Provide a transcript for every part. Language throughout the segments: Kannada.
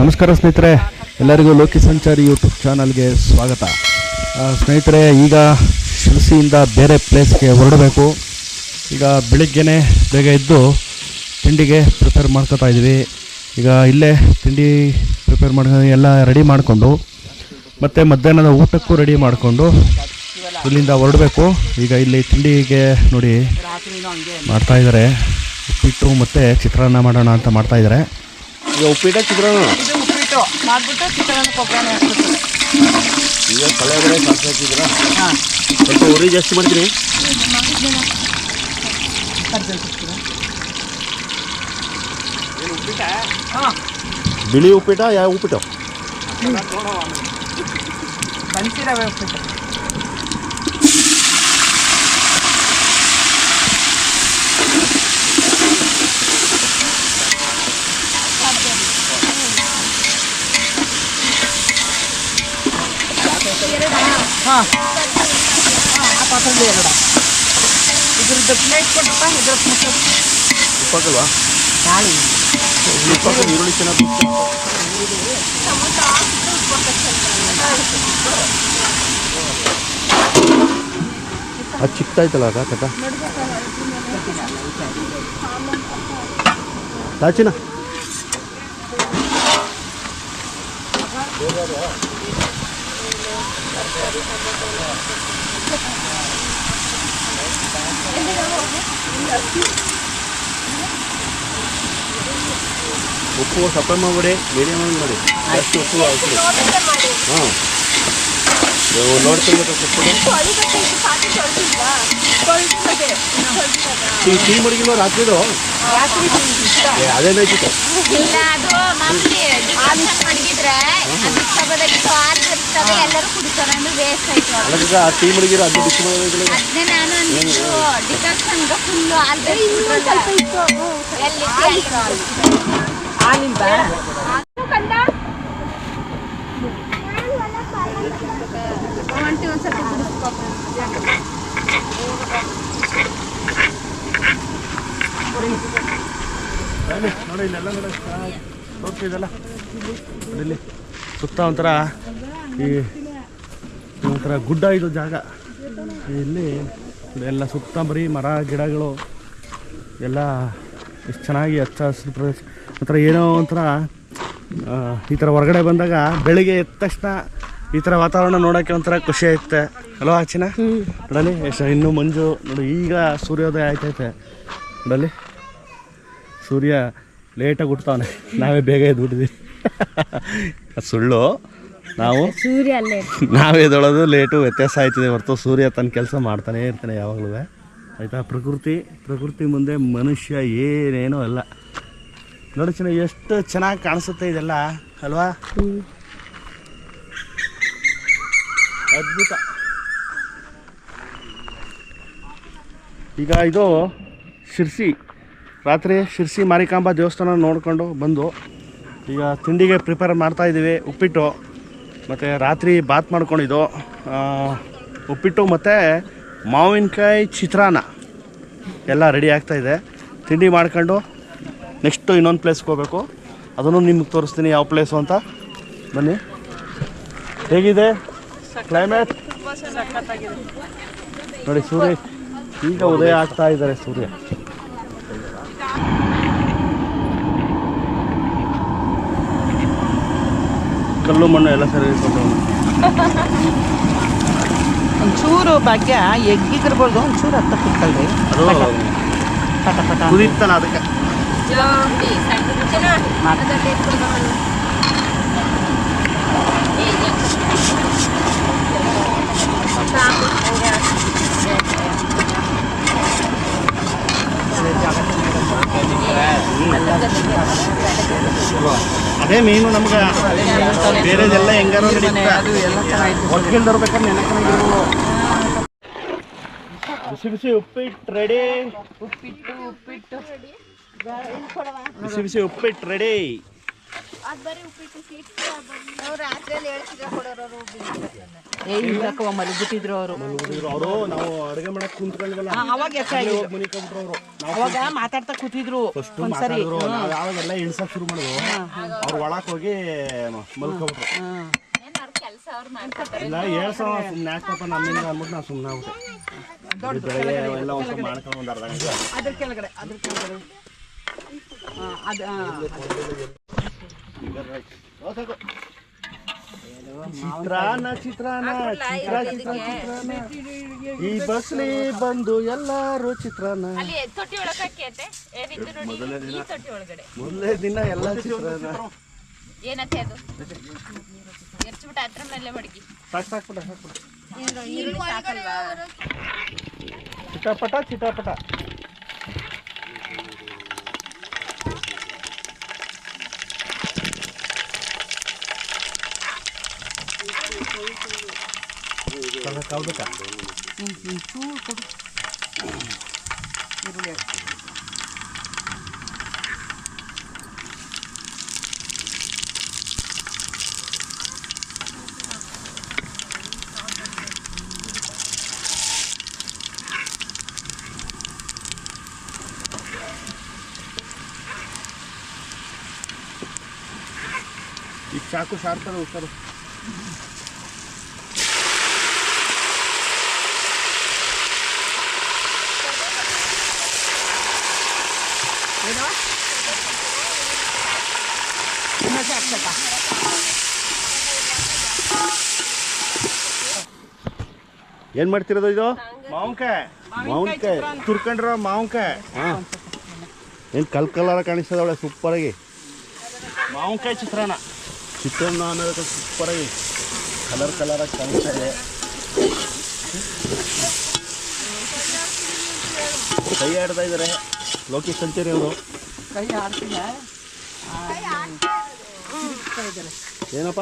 ನಮಸ್ಕಾರ ಸ್ನೇಹಿತರೆ, ಎಲ್ಲರಿಗೂ ಲೋಕಿ ಸಂಚಾರಿ ಯೂಟ್ಯೂಬ್ ಚಾನಲ್ಗೆ ಸ್ವಾಗತ. ಸ್ನೇಹಿತರೆ, ಈಗ ಶಿರಸಿಯಿಂದ ಬೇರೆ ಪ್ಲೇಸ್ಗೆ ಹೊರಡಬೇಕು. ಈಗ ಬೆಳಿಗ್ಗೆನೆ ಬೇಗ ಎದ್ದು ತಿಂಡಿಗೆ ಪ್ರಿಪೇರ್ ಮಾಡ್ಕೋತಾ ಇದ್ದೀವಿ ಈಗ ಇಲ್ಲೇ ತಿಂಡಿ ಪ್ರಿಪೇರ್ ಮಾಡ್ಕೊಂಡು ಎಲ್ಲ ರೆಡಿ ಮಾಡಿಕೊಂಡು, ಮತ್ತು ಮಧ್ಯಾಹ್ನದ ಊಟಕ್ಕೂ ರೆಡಿ ಮಾಡಿಕೊಂಡು ಇಲ್ಲಿಂದ ಹೊರಡಬೇಕು. ಈಗ ಇಲ್ಲಿ ತಿಂಡಿಗೆ ನೋಡಿ ಮಾಡ್ತಾಯಿದ್ದಾರೆ ಉಪ್ಪಿಟ್ಟು ಮತ್ತು ಚಿತ್ರಾನ್ನ ಮಾಡೋಣ ಅಂತ ಮಾಡ್ತಾ ಇದ್ದಾರೆ. ಈಗ ಉಪ್ಪಿಟ್ಟ ಚಿತ್ರಾನ್ನ? ಇದು ಉಪ್ಪಿಟ್ಟು. ಮಾಡಿಬಿಟ್ಟು ಚಿತ್ರಾನ್ನ ಕೊಬ್ಬರಿ ಹಾಕ್ಬಿಟ್ಟು. ಈಗ ಕಳೆಬರೆ ಸಾಸ್ ಹಾಕಿದ್ರ ಹಾಂ. ಸ್ವಲ್ಪ ಉರಿ ಜಾಸ್ತಿ ಮಾಡ್ತೀನಿ. ಹಾಂ. ಬಿಳಿ ಉಪ್ಪಿಟ್ಟ ಯಾವ ಉಪ್ಪಿಟ್ಟು? ಬನ್ಸಿ ರವೆ ಉಪ್ಪಿಟ್ಟು. ಹಾಂ. ಆ ಪಾತ್ರೆಲಿ ಎರಡು ಇದ್ರದ್ದು ಪ್ಲೇಟ್ ಕೊಟ್ಟಪ್ಪ ಇದ್ರ ನಾಳೆ ಈರುಳ್ಳಿ ಚೆನ್ನಾಗಿ ಅದು ಚಿಕ್ತಾಯ್ತಲ್ಲ ಅದ ಕಟ ದಾಚಿನ. ಉಪ್ಪು ಸಪ್ಪ ಮಾಡ್ಬಿಡಿ ಮೀಡಿಯಮ್ ಆಗಿ ಮಾಡಿ ಜಾಸ್ತಿ ಉಪ್ಪು ಹಾಕಿ ಹಾಂ ನೋಡ್ತೀನಿ ಉಪ್ಪು ಟೀ ಟೀ ಮಡಗಿಲ್ವ ರಾತ್ರಿದು ರಾತ್ರಿ ಇಷ್ಟ ಏ ಅದೇನಾಯ್ತು ಇಲ್ಲ ಅದು ಮಾಮೂಲಿ ಡಿಕಾಷನ್ ಮಡಗಿದ್ರೆ ಅದು ಸಬದಾಗಿತ್ತು ಹಾಲು ಬರ್ತದೆ ಎಲ್ಲರೂ ಕುಡಿತಾರೆ ಅಂದ್ರೆ ವೇಸ್ಟ್ ಆಯ್ತು ಅದು. ಅದಕ್ಕೆ ಆ ಟೀ ಮಡಗಿರೋ ಅದು ಬಿಸಿ ಮಾಡೋದಿಲ್ಲ ಅದ್ನೇ ನಾನು ಅಂದಿದ್ದು ಡಿಕಾಷನ್ಗೆ ಫುಲ್ಲು ಹಾಲು ಬೆರೆಸ್ಬಿಟ್ರಲ್ಲ. ಎಲ್ಲಿ ಹಾಲು ಹಾಲಿಂದ ಒಂಟಿ ಒಂದ್ ಸ್ವಲ್ಪ ಕುಡಿಸ್ಕೊ. ನೋಡಿ ಇಲ್ಲೆಲ್ಲ ನೋಡ್ತಿದ್ದಲ್ಲ ಇಲ್ಲಿ ಸುತ್ತ ಒಂಥರ ಈ ಒಂಥರ ಗುಡ್ಡ ಇದು ಜಾಗ. ಇಲ್ಲಿ ಎಲ್ಲ ಸುತ್ತ ಬರೀ ಮರ, ಗಿಡಗಳು, ಎಲ್ಲ ಎಷ್ಟು ಚೆನ್ನಾಗಿ ಹಚ್ಚ ಹಸಿರು ಪ್ರದೇಶ. ಒಂಥರ ಏನೋ ಒಂಥರ ಈ ಥರ ಹೊರಗಡೆ ಬಂದಾಗ ಬೆಳಿಗ್ಗೆ ಎದ್ದ ತಕ್ಷಣ ಈ ಥರ ವಾತಾವರಣ ನೋಡೋಕ್ಕೆ ಒಂಥರ ಖುಷಿ ಆಯ್ತೆ. ಹಲೋ ಆಚಿನ ನೋಡಲಿ ಎಷ್ಟು ಇನ್ನೂ ಮಂಜು, ನೋಡಿ ಈಗ ಸೂರ್ಯೋದಯ ಆಯ್ತೈತೆ. ನೋಡಲಿ ಸೂರ್ಯ ಲೇಟಾಗಿ ಹುಟ್ತಾವನೆ. ನಾವೇ ಬೇಗ ಅದು ಸುಳ್ಳು. ನಾವು ಸೂರ್ಯ ಅಲ್ಲೇ ನಾವೇ ಎದ್ದೊಳೋದು ಲೇಟು ವ್ಯತ್ಯಾಸ ಆಯ್ತದೆ ಹೊರತು ಸೂರ್ಯ ತನ್ನ ಕೆಲಸ ಮಾಡ್ತಾನೇ ಇರ್ತಾನೆ ಯಾವಾಗಲೂ. ಆಯಿತಾ? ಪ್ರಕೃತಿ ಪ್ರಕೃತಿ ಮುಂದೆ ಮನುಷ್ಯ ಏನೇನೋ ಅಲ್ಲ. ನೋಡಿ ಚೆನ್ನಾಗಿ ಎಷ್ಟು ಚೆನ್ನಾಗಿ ಕಾಣಿಸುತ್ತೆ ಇದೆಲ್ಲ ಅಲ್ವಾ? ಅದ್ಭುತ. ಈಗ ಇದು ಶಿರ್ಸಿ. ರಾತ್ರಿ ಶಿರ್ಸಿ ಮಾರಿಕಾಂಬ ದೇವಸ್ಥಾನ ನೋಡಿಕೊಂಡು ಬಂದು ಈಗ ತಿಂಡಿಗೆ ಪ್ರಿಪೇರ್ ಮಾಡ್ತಾಯಿದ್ದೀವಿ ಉಪ್ಪಿಟ್ಟು ಮತ್ತು ರಾತ್ರಿ ಬಾತ್ ಮಾಡ್ಕೊಂಡಿದ್ದು. ಉಪ್ಪಿಟ್ಟು ಮತ್ತು ಮಾವಿನಕಾಯಿ ಚಿತ್ರಾನ್ನ ಎಲ್ಲ ರೆಡಿ ಆಗ್ತಾಯಿದೆ ತಿಂಡಿ ಮಾಡ್ಕೊಂಡು ನೆಕ್ಸ್ಟು ಇನ್ನೊಂದು ಪ್ಲೇಸ್ಗೆ ಹೋಗಬೇಕು. ಅದನ್ನು ನಿಮ್ಗೆ ತೋರಿಸ್ತೀನಿ ಯಾವ ಪ್ಲೇಸು ಅಂತ. ಬನ್ನಿ. ಹೇಗಿದೆ? ಕ್ಲೈಮೇಟ್ ನೋಡಿ ಸೂರ್ಯ ಈಗ ಉದಯ ಆಗ್ತಾ ಇದ್ದಾರೆ ಸೂರ್ಯ. ಕಲ್ಲು ಮಣ್ಣು ಎಲ್ಲ ಸರಿ ಇಟ್ಕೊಂಡು ಒಂಚೂರು ಭಾಗ್ಯ ಎಗ್ಗಿಗಿರ್ಬೋದು ಒಂಚೂರು ಹತ್ತ ಕುಕ್ಕಲ್ರಿ. ಅದು ಪಟ ಪಟ ಕುದೀತಲ್ಲ ಅದಕ್ಕೆ. ಅದೇ ಮೀನು ನಮ್ಗೆ ಬೇರೆದೆಲ್ಲ ಹೆಂಗಾರು ನೆನಪು ಬಿಸಿ ಬಿಸಿ ಉಪ್ಪಿಟ್ಟು ರೆಡಿ ಉಪ್ಪಿಟ್ಟು ಉಪ್ಪಿಟ್ಟು. ಬಿಸಿ ಬಿಸಿ ಉಪ್ಪಿಟ್ಟು ರೆಡಿ ರಾತ್ರಿಯಲ್ಲಿ ಹೇಳ್ತಿದ್ರೆ ಕೊಡೋರು ಏ ಇಲ್ಲಕ್ಕ ಮಲಗ್ಬಿಟ್ಟಿದ್ರು ಅವರು? ಅವರು ನಾವು ಅಡುಗೆ ಮಾಡಕ್ ಅವಾಗ ಅವರು. ಮಾತಾಡ್ತಾ ಕೂತಿದ್ರು. ಫಸ್ಟ್ ಒಂದ್ಸರಿ. ಮಾತಾಡಿದ್ರು. ನಾವು ಯಾವಾಗೆಲ್ಲ ಇಳಿಸಕ್ ಶುರು ಮಾಡಿದ್ವು ಅವ್ರು ಒಳಕ್ ಹೋಗಿ ಅವ್ರ ಕೆಲಸ ಅವ್ರು ಮಾಡ್ಕೊತಾರೆ? ಇಲ್ಲ ಹೇಳ್ಸೋ ಸುಮ್ಮನೆ ಯಾಕಪ್ಪ ನಮ್ಮಿಂದ ಅಂದ್ಬಿಟ್ಟು ನಾವು ಸುಮ್ಮನೆ ಆಗ್ಬಿಟ್ಟೆ. ಬೆಳಗ್ಗೆ ಎಲ್ಲ ಒಂದ್ ಮಾಡ್ಕೊಂಡು ಒಂದು ಅರ್ಧ ಗಂಟೆ. ಅದ್ರ ಕೆಳಗಡೆ ಅದ್ರ ಕೆಳಗಡೆ. ಹಾ, ಅದ್. ಚಿತ್ರಾನ ಚಿತ್ರಾನ್ನ ಚಿತ್ರ ಚಿತ್ರ ಚಿತ್ರಾನ ಈ ಬಸ್ಲಿ ಬಂದು ಎಲ್ಲಾರು ಚಿತ್ರಾನ ಮೊದಲೇ ದಿನ. ಎಲ್ಲ ಚಿತ್ರಾನ ಏನತ್ತೆ ಅದು? ಎರ್ಚ್ಬಿಟ್ಟು ಹತ್ರ ಮೇಲೆ ಮಡಗಿ. ಸಾಕು ಸಾಕ್ಬಿಡ ಸಾಕ್ಬಿಡ ಈರುಳ್ಳಿ ಸಾಕಲ್ವಾ? ಚಿಟಾಪಟ ಚಿಟಾಪಟ ಕೌದಕ್ಕ ಹ್ಮ್, ಹ್ಮ್, ಚೂರು ಕೊಡು. ಈರುಳ್ಳಿ ಹಾಕು. ಈಗ ಚಾಕು ಸಾರ್ತದೆ ಹುಷಾರು ಏನು? ಇನ್ನೊಂದ್ಸರಿ ಹಾಕ್ಬೇಕಾ? ಏನ್ ಮಾಡ್ತಿರೋದು ಇದು? ಮಾವಿನಕಾಯಿ. ಮಾವಿನಕಾಯಿ ತುರ್ಕೊಂಡಿರೋ ಮಾವಿನಕಾಯಿ. ಹಾಂ. ಏನ್ ಕಲ್ ಕಲರ್ ಕಾಣಿಸ್ತದ ಅವಳೆ ಸೂಪರ್ ಆಗಿ. ಮಾವಿನಕಾಯಿ ಚಿತ್ರಾನ್ನ. ಚಿತ್ರಾನ್ನ ಅನ್ನೋದಕ್ಕೆ ಸೂಪರ್ ಆಗಿ. ಕಲರ್ ಕಲರ್ ಆಗಿ ಕಾಣಿಸ್ತಾ ಇದೆ ಕೈ ಆಡ್ತಾ ಇದಾರೆ. ಲೋಕೇಶ್ ಅಂತೀರಿ ಅವರು. ಕೈ ಆಡ್ತಿಲ್ಲ. ಏನಪ್ಪ?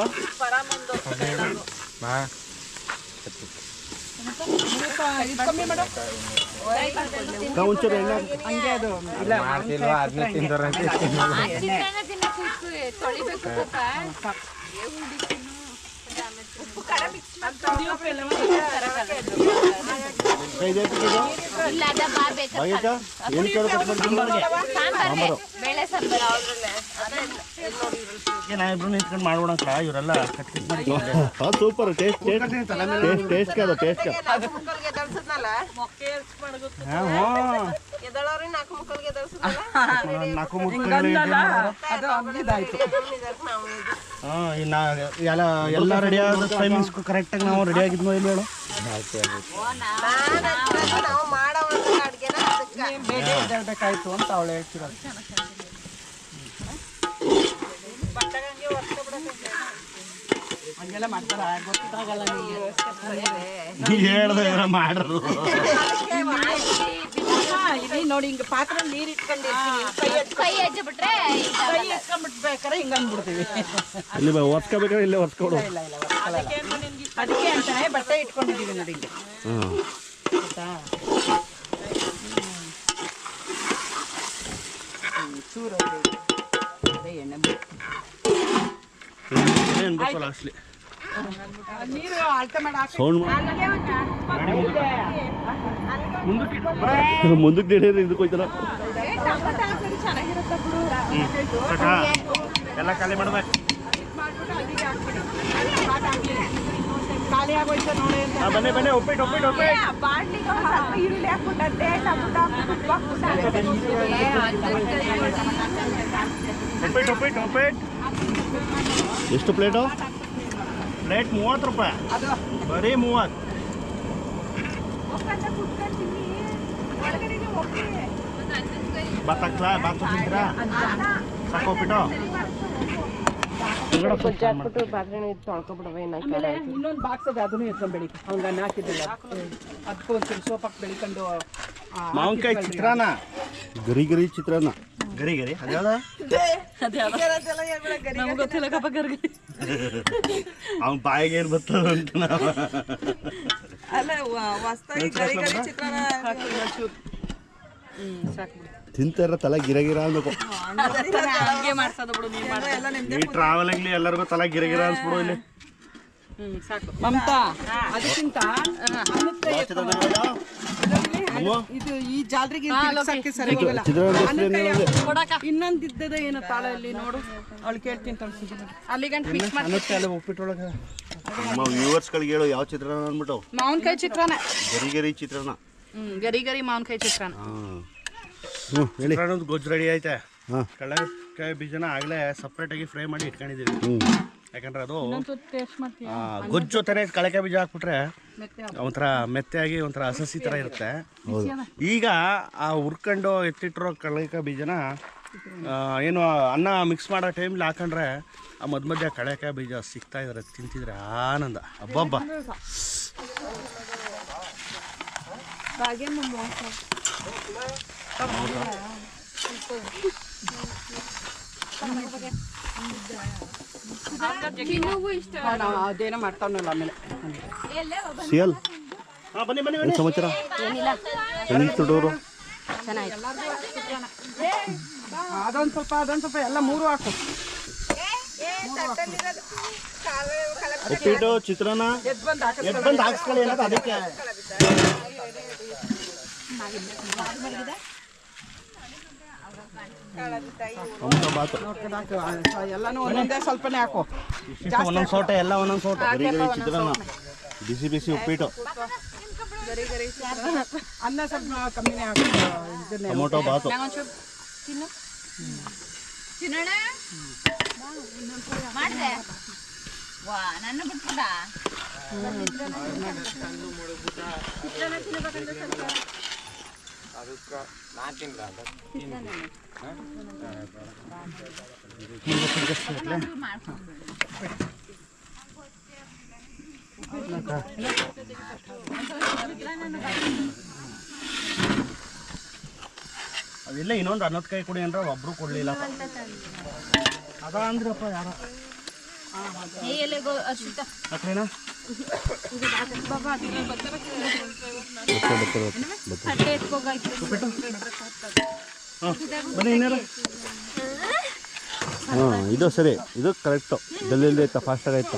ಇದು ಕಮ್ಮಿ ಮಾಡು ಒಂಚೂರು ಎಣ್ಣೆ ಹಾಕು. ಹಂಗೆ ಅದು ಇಲ್ಲ ಆ ಚಿತ್ರಾನ್ನ ತಿನ್ನಕ್ಕೆ ಉಪ್ಪು ತೊಳಿಬೇಕು ಪಾಪ ಉಪ್ಪು ಖಾರ ಮಿಕ್ಸ್ ಕೈ ಇದೆ ಹಾಕಿದ್ದು? ಇಲ್ಲ ಅದ ಬಾ ಬೇಕಾದ್ರೆ ಭಾಗ್ಯಕ್ಕ ಏನು ಕೇಳಬೇಕು ಬಂದು ಸಾಂಬಾರ್ ಬೇಳೆ ಸಾಂಬಾರ್ ಏನಾದ್ರು ನಿಂತ್ಕೊಂಡು ಮಾಡ್ಬೋಣ ಅಕ್ಕ ಇವರೆಲ್ಲ ಕಟ್ ಕಟ್ ಮಾಡಿ super taste taste. Taste taste ಅದು ಟೇಸ್ಟ್ ನಾಲ್ಕು ಎಲ್ಲ ಎಲ್ಲ ರೆಡಿ ಆದ ಟೈಮಿಂಗ್ಸ್ ಕರೆಕ್ಟಾಗಿ ನಾವು ರೆಡಿ ಆಗಿದ್ನೋ ಇಲ್ಲ ಹೇಳು. ನೀನ್ ಬೇಗ ಎದ್ದೇಳ್ಬೇಕಾಯ್ತು ಅಂತ ಅವಳು ಹೇಳ್ತಿರೋದು ಹಂಗೆಲ್ಲ ಮಾಡ್ತಾರ ಗೊತ್ತಾಗಲ್ಲ ನಿಂಗೆ ಹೇಳ್ದೆ ಮಾಡ್ರು ಹಾ, ಇಲ್ಲಿ ನೋಡಿ ಹಿಂಗೆ ಪಾತ್ರೆ ನೀರು ಇಟ್ಕೊಂಡಿರ್ತೀವಿ ಕೈ ಎತ್ತಿ- ಕೈ ಹೆಜ್ಜೆ ಬಿಟ್ರೆ ಕೈ ಎತ್ಕೊಂಡ್ಬಿಟ್ಬೇಕಾರೆ ಹಿಂಗೆ ಅಂದ್ಬಿಡ್ತೀವಿ ಇಲ್ಲಿ ಒರ್ಸ್ಕೋಬೇಕಾದ್ರೆ ಇಲ್ಲೇ ಒರ್ಸ್ಕೊಡು ಇಲ್ಲ ಇಲ್ಲ ಒರ್ಸ್ಕೊಳಲ್ಲ. ಅದಕ್ಕೆ ಅಂತಾನೆ ಬಟ್ಟೆ ಇಟ್ಕೊಂಡಿದೀವಿ ನೋಡಿ ಇಲ್ಲಿ ಹಾಂ ಆಯ್ತಾ ಹ್ಮ್, ಚೂರು ಅದು. ಅದೇ ಎಣ್ಣೆ ಮಾಡಿ ಹಾಕಿ ಸೌಂಡ್ ಮುಂದಕ್ಕೆ ನಡೆಯೋದು ಎಲ್ಲ ಖಾಲಿ ಮಾಡ್ಬೇಕು ಬನ್ನಿ ಬನ್ನಿ ಒಪ್ಪಿಟ್ಟು ಒಪ್ಪಿಟ್ಟು ಒಪ್ಪಿಟ್ಟು ಎಷ್ಟು ಪ್ಲೇಟು? ಪ್ಲೇಟ್ ಮೂವತ್ತು ರೂಪಾಯಿ. ಅದು. ಬರೀ ಮೂವತ್ತು. ಬತ್ತಕ್ಲ ಬಾತ್ ತಿಂತೀರಾ ಸಾಕು ಉಪ್ಪಿಟ್ಟು ಆಮೇಲೆ ಇನ್ನೊಂದು ಬಾಕ್ಸ್ ಅದ ಅದನ್ನು ಎತ್ಕೊಂಡ್ ಬೆಳಿ ಹಂಗ ಹಾಕಿದ್ದಿಲ್ಲ. ಅದಕ್ಕೂ ಒಂಚೂರು ಸೋಪ್ ಹಾಕಿ ಬೆಳಿಕೊಂಡು ಮಾವಿನಕಾಯಿ ಚಿತ್ರಾನ್ನ. ಗರಿ ಗರಿ ಚಿತ್ರಾನ್ನ. ಗರಿ ಗರಿ. ಅದ್ಯಾವ್ದ ಅವ್ನ ಬಾಯಿಗೆ ಏನ್ ಬರ್ತದ ಅಂತ ನಾವು. ಹಾಕಿ ಒಂಚೂರು. ಹ್ಮ್ ಸಾಕು ಬಿಡು. ತಿಂತಾರ ತಲೆ ಗಿರ ಗಿರ ಅನ್ಬೇಕು. ಹಂಗೆ ಮಾಡ್ಸೋದು ಬಿಡು ನೀನ್ ಮಾಡ್ದೆ. ಈ ಟ್ರಾವೆಲಿಂಗ್ಲಿ ಎಲ್ಲರಿಗೂ ತಲೆ ಗಿರ ಗಿರ ಅನ್ಸ್ಬಿಡು ಇಲ್ಲಿ. ಹ್ಮ್ ಸಾಕು. ಮಮತಾ ಅದಕ್ಕಿಂತ ಇದು ಈ ಜಾಲರಿಗೆ ತಿರ್ಗ್ಸಕ್ಕೆ ಸರಿ ಹೋಗಲ್ಲ. ಅನ್ನಕ್ಕೆ ಇನ್ನೊಂದಿದ್ದದ ಏನೋ ತಾಳ ಇಲ್ಲಿ ನೋಡು. ಅವಳು ಕೇಳ್ತೀನಿ ತಳ್ಸಿದ್ದೀನಿ ಅಲ್ಲಿ ಗಂಟು ಫಿಕ್ಸ್ ಮಾಡಿ ಉಪ್ಪಿಟ್ಟೊಳಗೆ. ನಮ್ಮ ವ್ಯೂವರ್ಸ್ಗಳಿಗೆ ಹೇಳು ಯಾವ ಚಿತ್ರಾನ್ನ ಅಂದ್ಬಿಟ್ಟು. ಮಾವಿನಕಾಯಿ ಚಿತ್ರಾನ ಗರಿ ಗರಿ ಚಿತ್ರಾನ ಹ್ಮ್ ಗರಿ ಗರಿ ಮಾವಿನಕಾಯಿ ಚಿತ್ರಾನ ಹಾಂ. ಹ್ಞೂ ಹೇಳಿ. ಗೊಜ್ಜು ರೆಡಿ ಐತೆ. ಹಾಂ. ಬೀಜನ ಬೀಜನ ಸಪ್ರೇಟ್ ಆಗಿ ಫ್ರೈ ಮಾಡಿ ಇಟ್ಕೊಂಡಿದ್ದೀವಿ. ಯಾಕಂದ್ರೆ ಅದು ಗೊಜ್ಜು ಜೊತೆನೆ ಕಳಕೆ ಬೀಜ ಹಾಕ್ಬಿಟ್ರೆ ಒಂಥರ ಮೆತ್ತೆಯಾಗಿ ಒಂಥರ ಅಸಸಿ ಥರ ಇರುತ್ತೆ. ಈಗ ಆ ಹುರ್ಕೊಂಡು ಎತ್ತಿಟ್ಟಿರೋ ಕಳಕ ಬೀಜನ ಏನು ಅನ್ನ ಮಿಕ್ಸ್ ಮಾಡೋ ಟೈಮ್ಲಿ ಹಾಕೊಂಡ್ರೆ ಆ ಮಧ್ಯ ಮಧ್ಯ ಕಳೆಕಾಯಿ ಬೀಜ ಸಿಗ್ತಾ ಇದ್ರೆ ತಿಂತಿದ್ರೆ ಆನಂದ. ಅಬ್ಬಬ್ಬ. ನಾವು ಅದೇನೋ ಮಾಡ್ತಾವನಲ್ಲ ಆಮೇಲೆ ಸಿಯಲ್. ಹಾಂ ಬನ್ನಿ ಬನ್ನಿ ಏನು ಸಮಾಚಾರ? ಹೆಂಗೆ ತುಡೋರು ಅದೊಂದು ಸ್ವಲ್ಪ ಅದೊಂದು ಸ್ವಲ್ಪ ಎಲ್ಲ ಮೂರು ಹಾಕು. ಉಪ್ಪಿಟ್ಟು ಚಿತ್ರಾನ್ನ? ಬಂದು ಹಾಕ್ಸ್ಕೊಳ್ಳಿ ಅನ್ನೋದು ಅದಕ್ಕೆ. ಎಲ್ಲಾನು ಒಂದೊಂದೇ ಸ್ವಲ್ಪನೇ ಹಾಕು. ಒಂದೊಂದು ಸೋಟೆ ಎಲ್ಲ ಒಂದೊಂದು ಸೋಟೆ. ಗರಿ ಗರಿ ಚಿತ್ರಾನ್ನ ಬಿಸಿ ಬಿಸಿ ಉಪ್ಪಿಟ್ಟು. ಅನ್ನ ಸ್ವಲ್ಪ ಕಮ್ಮಿನೇ ಹಾಕು. ಇದನ್ನೇ ಟೊಮೊಟೊ ಬಾತು. ತಿನ್ನೋಣ? ಮಾಡಿದೆ. ವಾ ನನ್ನ ಬಿಟ್ಬಿಡ ಅದಿಲ್ಲ ಇನ್ನೊಂದು ಅನ್ನದ ಕೈ ಕೊಡಿ ಅಂದ್ರೆ ಒಬ್ರು ಕೊಡ್ಲಿಲ್ಲ. ಅದ ಅಂದ್ರಪ್ಪ ಯಾರ? ಏ ಎಲೆಗೋ ಹಾಂ ಇದು ಸರಿ ಇದು ಕರೆಕ್ಟು ಜಲ್ದಿ ಆಯ್ತಾ ಫಾಸ್ಟಾಗಿ ಆಯ್ತಾ?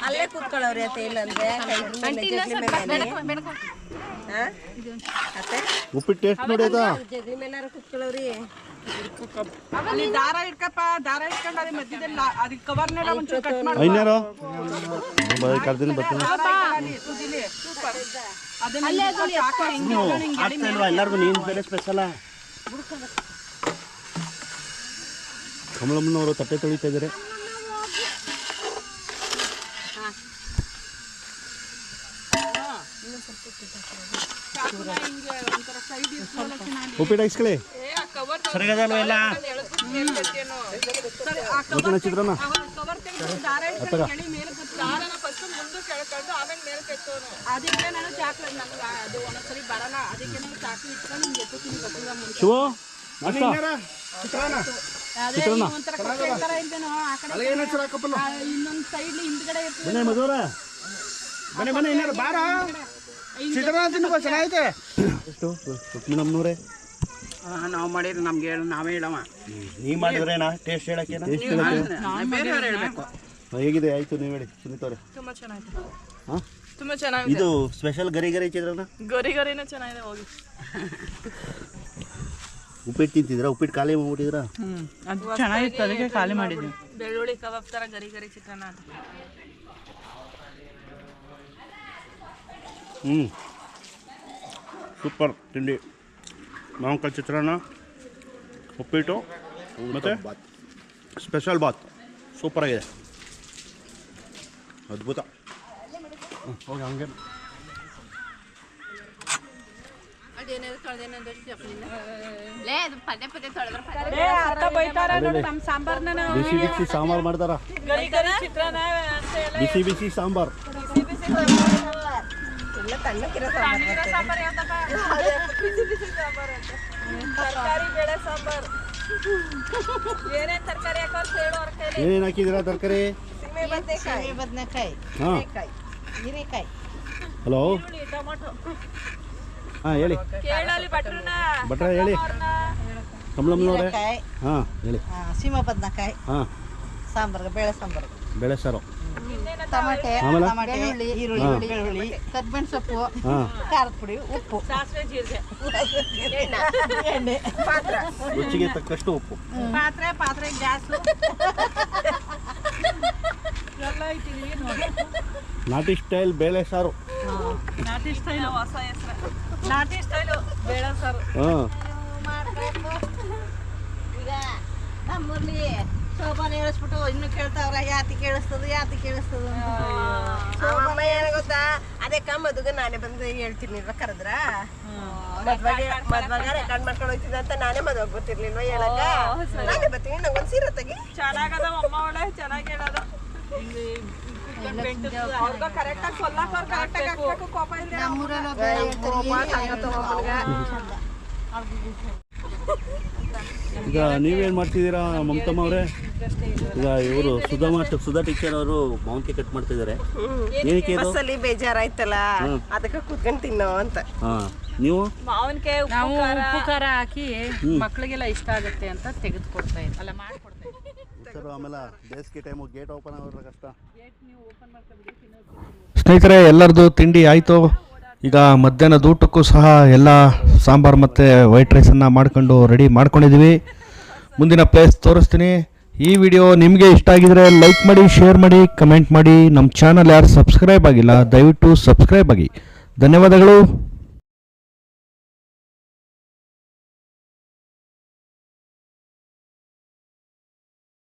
ಅಲ್ಲಿ ಕೂತ್ಕೊಳ್ಳೋರಿ ಅತ್ತೆ ಇಲ್ಲಂದ್ರೆ ಉಪ್ಪಿಟ್ಟು ಟೇಸ್ಟ್ ನೋಡಿ ಆಯ್ತಾ? ಜಗಲಿ ಮೇಲಾರ ಕೂತ್ಕೊಳ್ಳೋರಿ ಅಲ್ಲಿ ದಾರ ಇಟ್ಕಪ್ಪ ದಾರ ಇಟ್ಕೊಂಡು ಅಲ್ಲಿ ಮಧ್ಯದಲ್ಲಿ ಅದಕ್ಕೆ ಕವರ್ನೆಲ್ಲ ಒಂಚೂರು ಕಟ್ ಮಾಡಿ ಐನ್ಯಾರು ಕರ್ದಿನ ಬರ್ತೀನಿ. ಸೂಪರ್ ಅದನ್ನ ಚಾಕು ಹಿಂಗೆ ಎಳ್ಕೊಂಡು ಹಿಂಗೆ ಎಳಿ ಇಲ್ವಾ ಎಲ್ಲರಿಗೂ ನೀನು ಬೇರೆ ಸ್ಪೆಷಲ ಕಮಲಮ್ಮನವರು ತಟ್ಟೆ ತೊಳಿತಾ ಇದ್ದಾರೆ ಚಾಕುನ ಹಿಂಗೆ ಒಂಥರ ಸೈಡ್ ಇರ್ತೀವಲ್ಲ ಚೆನ್ನಾಗಿ ಉಪ್ಪಿಟ್ಟು ಹಾಕ್ಸ್ಕೊಳ್ಳಿ ಏ ಆ ಕವರ್ ಸರಿಗದಲ್ವ ಎಲ್ಲ ಸರಿ ಆ ಓಕೆನಾ ಚಿತ್ರಾನ್ನ ಕವರ್ ತೆಗೆದು ದಾರ ಇಟ್ಕೊಂಡು ಎಳಿ ಮೇಲೆ ಕೂತು ದಾರನ ಫಸ್ಟ್ ಮುಂದೆ ಕೆಳ್ಕೊಂಡು ಆಮೇಲೆ ಮೇಲೆ ಕೆತ್ತೋನು ಅದಕ್ಕೆ ನಾನು ಚಾಕ್ಲೇಟ್ ನಂಗೆ ಅದು ಒಂದೊಂದ್ಸರಿ ಬರಲ್ಲ ಅದಕ್ಕೆ ನಾನು ಚಾಕ್ಲೇಟ್ ಇಟ್ಕೊಂಡು ಹಿಂಗೆ ಎತ್ತುತ್ತೀನಿ ಗೊತ್ತಿಲ್ಲ ಮುಂಚೆ ಶಿವು ನಾಷ್ಟ ಚಿತ್ರಾನ್ನ ಅದೇ ಈ ಒಂಥರ ಕೊಟ್ಟೆ ಕಡೆ ಆ ಇನ್ನೊಂದು ಸೈಡ್ ಹಿಂದ್ಗಡೆ ಇರ್ತದೆ ಬನ್ನಿ ಮಧುರ ಬನ್ನಿ ಬನ್ನಿ ಬಾರ? ಚಿತ್ರಾನ್ನ ತಿನ್ನುವ ಚೆನ್ನಾಗೈತೆ? ಎಷ್ಟು? ರುಕ್ಮಿಣಮ್ಮನವರೇ ನಾವು ಮಾಡಿದ್ರೆ ನಮ್ಗೆ ಹೇಳು ನಾವೇ ಹೇಳವ. ನೀ ಮಾಡಿದ್ರೇನಾ? ಟೇಸ್ಟ್ ಹೇಳಕ್ಕೆ? ಬೇರೆ ಹೇಳ್ಬೇಕು? ಹೇಗಿದೆ? ಆಯ್ತು ನೀವು ಹೇಳಿ ಸುನೀತವ್ರೆ ತುಂಬಾ ಚೆನ್ನಾಗಿದೆ. ಹಾಂ? ತುಂಬಾ ಚೆನ್ನಾಗಿದೆ. ಇದು ಸ್ಪೆಷಲ್ ಗರಿ ಗರಿ ಚಿತ್ರಾನ್ನ ಗರಿ ಗರಿನೇ ಚೆನ್ನಾಗಿದೆ ಹೋಗಿ. ಉಪ್ಪಿಟ್ಟು ತಿಂತಿದ್ರಾ ಉಪ್ಪಿಟ್ಟು ಖಾಲಿ ಮಾಡ್ಬಿಟ್ಟಿದ್ರಾ ಅದು ಚೆನ್ನಾಗಿತ್ತು ಅದಕ್ಕೆ ಖಾಲಿ ಮಾಡಿದ್ವಿ ಬೆಳ್ಳುಳ್ಳಿ ಕಬಾಬ್ ತರ ಗರಿ ಗರಿ ಚಿತ್ರಾನ್ನ ಹ್ಮ್. ಹ್ಞೂ ಸೂಪರ್ ತಿಂಡಿ. ಮಾವಿನಕಾಯಿ ಚಿತ್ರಾನ್ನ ಉಪ್ಪಿಟ್ಟು ಮತ್ತು ಸ್ಪೆಷಲ್ ಬಾತ್ ಸೂಪರ್ ಆಗಿದೆ. ಅದ್ಭುತ. ಹೋಗಿ ಹಂಗೆ. ಲೇ ಅದು ಪದೇ ಪದೇ ತೊಳೆದ್ರೆ ಪದೇ ಏ ಅತ್ತ ಬೈತಾರ ನಮ್ಮ ಸಾಂಬಾರ್ನ ನಾವು ಬಿಸಿ ಬಿಸಿ ಸಾಂಬಾರು ಮಾಡ್ತಾರ. ಬಿಸಿ ಬಿಸಿ ಸಾಂಬಾರು. ತಣ್ಣಕ್ಕಿರೋ ಸಾಂಬಾರ್ ಯಾವ್ದಪ್ಪ? ಬಿಸಿ ಬಿಸಿ ಸಾಂಬಾರ್ ಅಂತ. ತರಕಾರಿ ಬೇಳೆ ಸಾಂಬಾರ್. ಏನೇನ್ ತರಕಾರಿ ಕೈಲಿ. ಏನೇನು ತರಕಾರಿ? ಸೀಮೆ ಬದನೆಕಾಯಿ. ಬದನೆಕಾಯಿ. ಹಾಂ. ಹೀರೆಕಾಯಿ. ಹಲೋ? ಟೊಮೊಟೊ. ಹಾ ಹೇಳಿ. ಕೇಳಲಿ ಭಟ್ರ ಹೇಳಿ. ಕಮಲಮ್ಮನವ್ರೆ ಹಾಂ ಹೇಳಿ. ಸೀಮೆ ಬದನೆಕಾಯಿ. ಹಾಂ. ಸಾಂಬಾರ್ಗೆ ಬೇಳೆ ಸಾಂಬಾರು ಬೇಳೆ ಸಾರು. ಟಮಾಟೆ ಆಮೇಲೆ? ಟಮಾಟೆ ಈರುಳ್ಳಿ ಬೆಳ್ಳುಳ್ಳಿ ಕರ್ಬೇವಿನ ಸೊಪ್ಪು ಹಾಂ. ಖಾರದ ಪುಡಿ ಉಪ್ಪು. ಸಾಸಿವೆ ಜೀರಿಗೆ. ಎಣ್ಣೆ. ಪಾತ್ರ. ರುಚಿಗೆ ತಕ್ಕಷ್ಟು ಉಪ್ಪು. ಪಾತ್ರೆ ಪಾತ್ರೆ ಗ್ಯಾಸ್. ಎಲ್ಲ ಐತಿ ನೋಡಿ. ನಾಟಿ ಸ್ಟೈಲ್ ಬೇಳೆ ಸಾರು. ನಾಟಿ ಸ್ಟೈಲ್. ಹೊಸ ಹೆಸರು ನಾಟಿ ಸ್ಟೈಲು ಬೇಳೆ ಸಾರು. ಹಾಂ. ಮಾಡ್ಬೇಕು. ಈಗ ನಮ್ಮಲ್ಲಿ ಶೋಭಾನ ಹೇಳಿಸ್ಬಿಟ್ಟು ಇನ್ನು ಕೇಳ್ತಾವ್ರ ಯಾತಿ ಕೇಳಿಸ್ತದ ಯಾತಿ ಕೇಳಿಸ್ತದ ಅಮ್ಮ ಏನ ಗೊತ್ತಾ? ಅದೇ ಮದುಗ ನಾನೇ ಬಂದು ಹೇಳ್ತೀನಿ ಕರೆದ್ರ? ಮದ್ವಾಗ ಮದ್ವಾಗ ರೆಕಾರ್ಡ್ ಮಾಡ್ಕೊಂಡು ಹೋಗ್ತಿದ್ದ ಅಂತ ನಾನೇ ಮದ್ವಾಗ ಗೊತ್ತಿರ್ಲಿಲ್ವ ಹೇಳಕ್ಕ? ನಾನೇ ಬರ್ತೀನಿ ನಂಗೊಂದು ಸೀರೆ ತೆಗಿ. ಚೆನ್ನಾಗದ ಅಮ್ಮ ಒಳ್ಳೆ ಚೆನ್ನಾಗಿ ಹೇಳದ. ಕರೆಕ್ಟಾಗಿ ಕೊಲ್ಲಕ್ಕೆ ಅವ್ರು ಕರೆಕ್ಟಾಗಿ ಹಾಕ್ಬೇಕು. ಕೋಪ ಇಲ್ಲ ಈಗ ನೀವೇನು ಮಾಡ್ತಿದ್ದೀರಾ? ಮಮತಮ್ಮ ಅವರೇ? ಈಗ ಇವರು ಸುಧಾ ಮಾಸ್ಟ್ ಸುಧಾ ಟೀಚರ್ ಅವರು ಮಾವಿನಕಾಯಿ ಕಟ್ ಮಾಡ್ತಿದ್ದಾರೆ. ಏನಕ್ಕೆ ಇದು? ಬಸ್ಸಲ್ಲಿ ಬೇಜಾರಾಯ್ತಲ್ಲ? ಅದಕ್ಕೆ ಕೂತ್ಕೊಂಡು ತಿನ್ನೋ ಅಂತ. ಹಾಂ. ನೀವು? ಮಾವಿನಕಾಯಿ ನಾವು ಉಪ್ಪು ಖಾರ ಹಾಕಿ ಮಕ್ಕಳಿಗೆಲ್ಲ ಇಷ್ಟ ಆಗುತ್ತೆ ಅಂತ ತೆಗೆದುಕೊಡ್ತಾ ಇದ್ದೆ. ಅಲ್ಲ ಮಾಡ್ಕೊಡ್ತಾ ಆಮೇಲೆ ಬೇಸಿಗೆ ಟೈಮು ಗೇಟ್ ಓಪನ್ ಆಗೋದ್ರ ಕಷ್ಟ ಸ್ನೇಹಿತರೆ ಎಲ್ಲರದು ತಿಂಡಿ ಆಯಿತು. ಈಗ ಮಧ್ಯಾಹ್ನದ ಊಟಕ್ಕೂ ಸಹ ಎಲ್ಲ ಸಾಂಬಾರು ಮತ್ತು ವೈಟ್ ರೈಸನ್ನು ಮಾಡ್ಕೊಂಡು ರೆಡಿ ಮಾಡ್ಕೊಂಡಿದ್ದೀವಿ ಮುಂದಿನ ಪ್ಲೇಸ್ ತೋರಿಸ್ತೀನಿ. ಈ ವಿಡಿಯೋ ನಿಮಗೆ ಇಷ್ಟ ಆಗಿದರೆ ಲೈಕ್ ಮಾಡಿ ಶೇರ್ ಮಾಡಿ ಕಮೆಂಟ್ ಮಾಡಿ. ನಮ್ಮ ಚಾನಲ್ ಯಾರು ಸಬ್ಸ್ಕ್ರೈಬ್ ಆಗಿಲ್ಲ, ದಯವಿಟ್ಟು ಸಬ್ಸ್ಕ್ರೈಬ್ ಆಗಿ. ಧನ್ಯವಾದಗಳು.